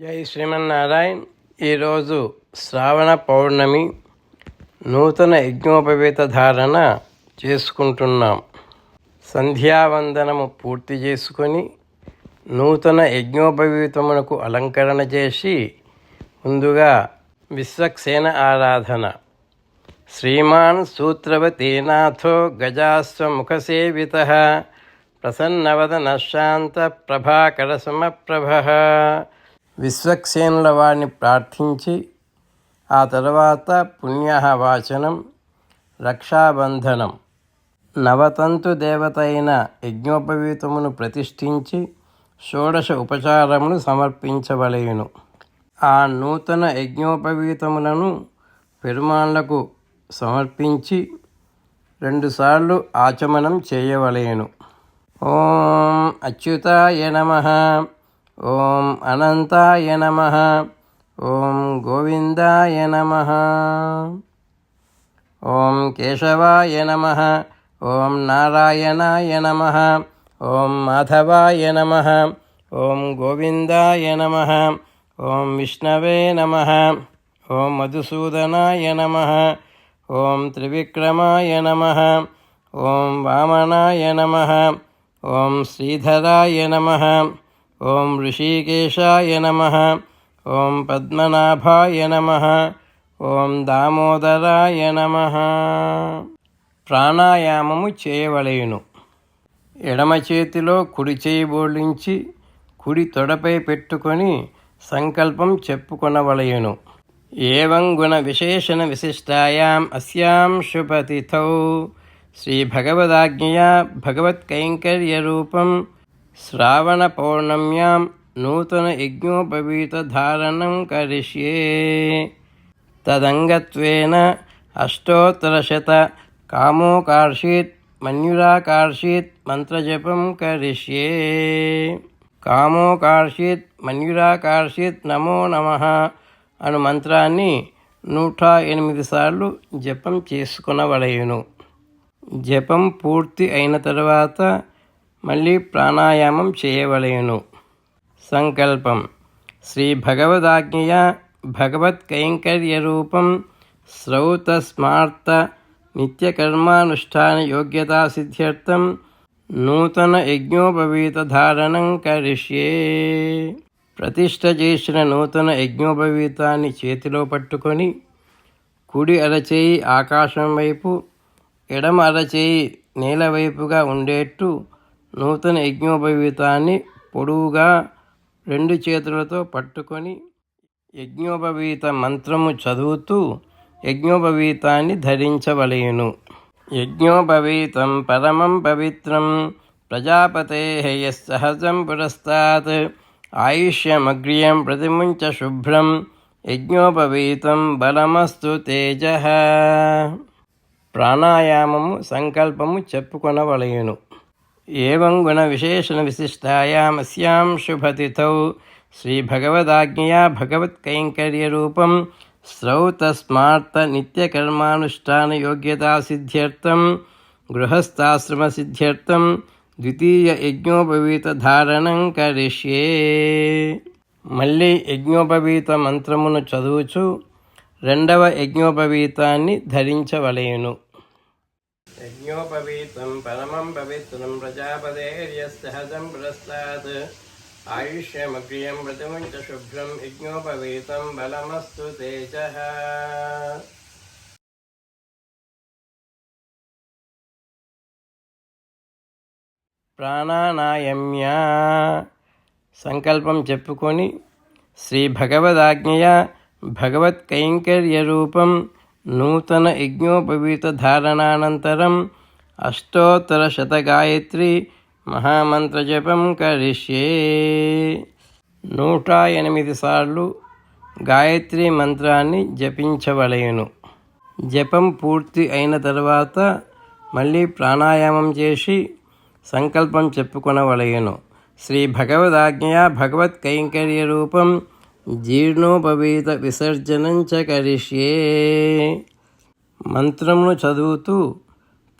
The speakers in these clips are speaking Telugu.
జై శ్రీమన్నారాయణ్. ఈరోజు శ్రావణ పౌర్ణమి. నూతన యజ్ఞోపవేత ధారణ చేసుకుంటున్నాం. సంధ్యావందనము పూర్తి చేసుకొని నూతన యజ్ఞోపవీతమునకు అలంకరణ చేసి ముందుగా విశ్వక్సేన ఆరాధన. శ్రీమాన్ సూత్రవతీనాథో గజాస్వముఖసేవిత ప్రసన్నవదన శాంత ప్రభాకర సమప్రభ. విశ్వక్సేనుల వారిని ప్రార్థించి ఆ తర్వాత పుణ్యవాచనం రక్షాబంధనం. నవతంతు దేవత అయిన యజ్ఞోపవీతమును ప్రతిష్ఠించి షోడశ ఉపచారమును సమర్పించవలయును. ఆ నూతన యజ్ఞోపవీతములను పెరుమాళ్ళకు సమర్పించి రెండుసార్లు ఆచమనం చేయవలయను. ఓం అచ్యుతాయ నమ. ఓం అనంతాయ నమ ఓం గోవిందాయ నమ ఓం కేశవాయ నమ ఓం నారాయణాయ నమ ఓం మాధవాయ నమ ఓం గోవిందాయ నమ ఓం విష్ణవే నమ ఓం మధుసూదనాయ నమ ఓం త్రివిక్రమాయ నమ ఓం వామనాయ నమ ఓం శ్రీధరాయ నమ ఓం ఋషికేశాయ నమ. ఓం పద్మనాభాయ నమ. ఓం దామోదరాయ నమ. ప్రాణాయామము చేయవలయును ఎడమ చేతిలో కుడి చేయి బోళించి కుడి తొడపై పెట్టుకొని సంకల్పం చెప్పుకొనవలయును ఏవం గుణ విశేషణ విశిష్టాయాం అస్యాం శుభతిథౌ. శ్రీభగవదాజ్ఞయా భగవత్కైంకర్యరూపం శ్రావణ పౌర్ణమ్యాం నూతన యజ్ఞోపవీతధారణం కరిష్యే. తదంగత్వేన అష్టోత్తరశత కామోకార్షీత్ మన్యురాకార్షీత్ మంత్రజపం కరిష్యే. కామోకార్షీత్ మన్యురాకార్షీత్ నమో నమ అను మంత్రాన్ని నూట ఎనిమిది సార్లు జపం చేసుకునవలయును జపం పూర్తి అయిన తర్వాత మళ్ళీ ప్రాణాయామం చేయవలయును సంకల్పం. శ్రీ భగవదాజ్ఞయ భగవత్ కైంకర్య రూపం శ్రౌత స్మార్త నిత్యకర్మానుష్ఠాన యోగ్యతా సిద్ధ్యర్థం నూతన యజ్ఞోపవీతధారణం కరిష్యే. ప్రతిష్ట చేసిన నూతన యజ్ఞోపవీతాన్ని చేతిలో పట్టుకొని కుడి అరచేయి ఆకాశం వైపు ఎడమ అరచేయి నేల వైపుగా ఉండేట్టు నూతన యజ్ఞోపవీతాన్ని పొడువుగా రెండు చేతులతో పట్టుకొని యజ్ఞోపవీత మంత్రము చదువుతూ యజ్ఞోపవీతాన్ని ధరించవలయును యజ్ఞోపవీతం పరమం పవిత్రం ప్రజాపతే సహజం పురస్తాత్ ఆయుష్యమగ్రియం ప్రతిముంచ శుభ్రం యజ్ఞోపవీతం బలమస్తు తేజ. ప్రాణాయామము సంకల్పము చెప్పుకొనవలయును ఏవం గుణ విశేషణ విశిష్టాయామస్యాం శుభతిథౌ శ్రీభగవదాజ్ఞయా భగవత్కైంకర్యరూపం శ్రౌతస్మార్త నిత్యకర్మానుష్ఠాన యోగ్యతా సిద్ధ్యర్థం గృహస్థాశ్రమ సిద్ధ్యర్థం ద్వితీయ యజ్ఞోపవీత ధారణం కరిష్యే మళ్ళీ యజ్ఞోపవీత మంత్రమును చదువుచు రెండవ యజ్ఞోపవీతాన్ని ధరించవలయును యజ్ఞోపవీతం పరమం పవిత్రం ప్రజాపదేర్యసహజం పురస్తాత్ ఆయుష్యమగ్రియం చ శుభ్రం యజ్ఞోపవీతం బలమస్తు తేజ ప్రాణానాయమ్య సంకల్పం చెప్పుకొని శ్రీ భగవదాజ్ఞయ రూపం నూతన యజ్ఞోపవీత ధారణానంతరం అష్టోత్తరశతగాయత్రి మహామంత్రజపం కరిష్యే. నూట ఎనిమిది సార్లు గాయత్రి మంత్రాన్ని జపించవలయను జపం పూర్తి అయిన తర్వాత మళ్ళీ ప్రాణాయామం చేసి సంకల్పం చెప్పుకొనవలయను శ్రీ భగవదాజ్ఞయ భగవత్ కైంకర్య రూపం జీర్ణోపవీత విసర్జనం చ కరిష్యే. మంత్రమును చదువుతూ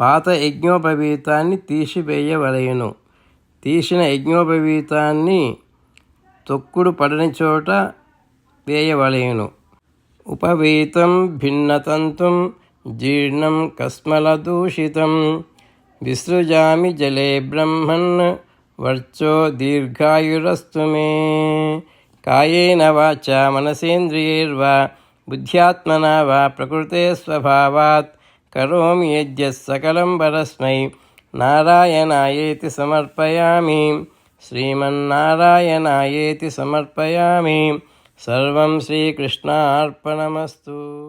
పాత యజ్ఞోపవీతాన్ని తీసివేయవలయను తీసిన యజ్ఞోపవీతాన్ని తొక్కుడు పడని చోట వేయవలయను ఉపవీతం భిన్నతంతుం జీర్ణం కస్మలదూషితం. విసృజామి జలే బ్రహ్మన్ వర్చో దీర్ఘాయురస్తు మే. కాయేన వాచ మనసేంద్రియైర్వా బుద్ధ్యాత్మనా వా ప్రకృతే స్వభావాత్ కరోమి యజ్ఞ సకలం పరస్మై నారాయణాయేతి సమర్పయామి శ్రీమన్నారాయణాయేతి సమర్పయామి సర్వం శ్రీకృష్ణార్పణమస్తు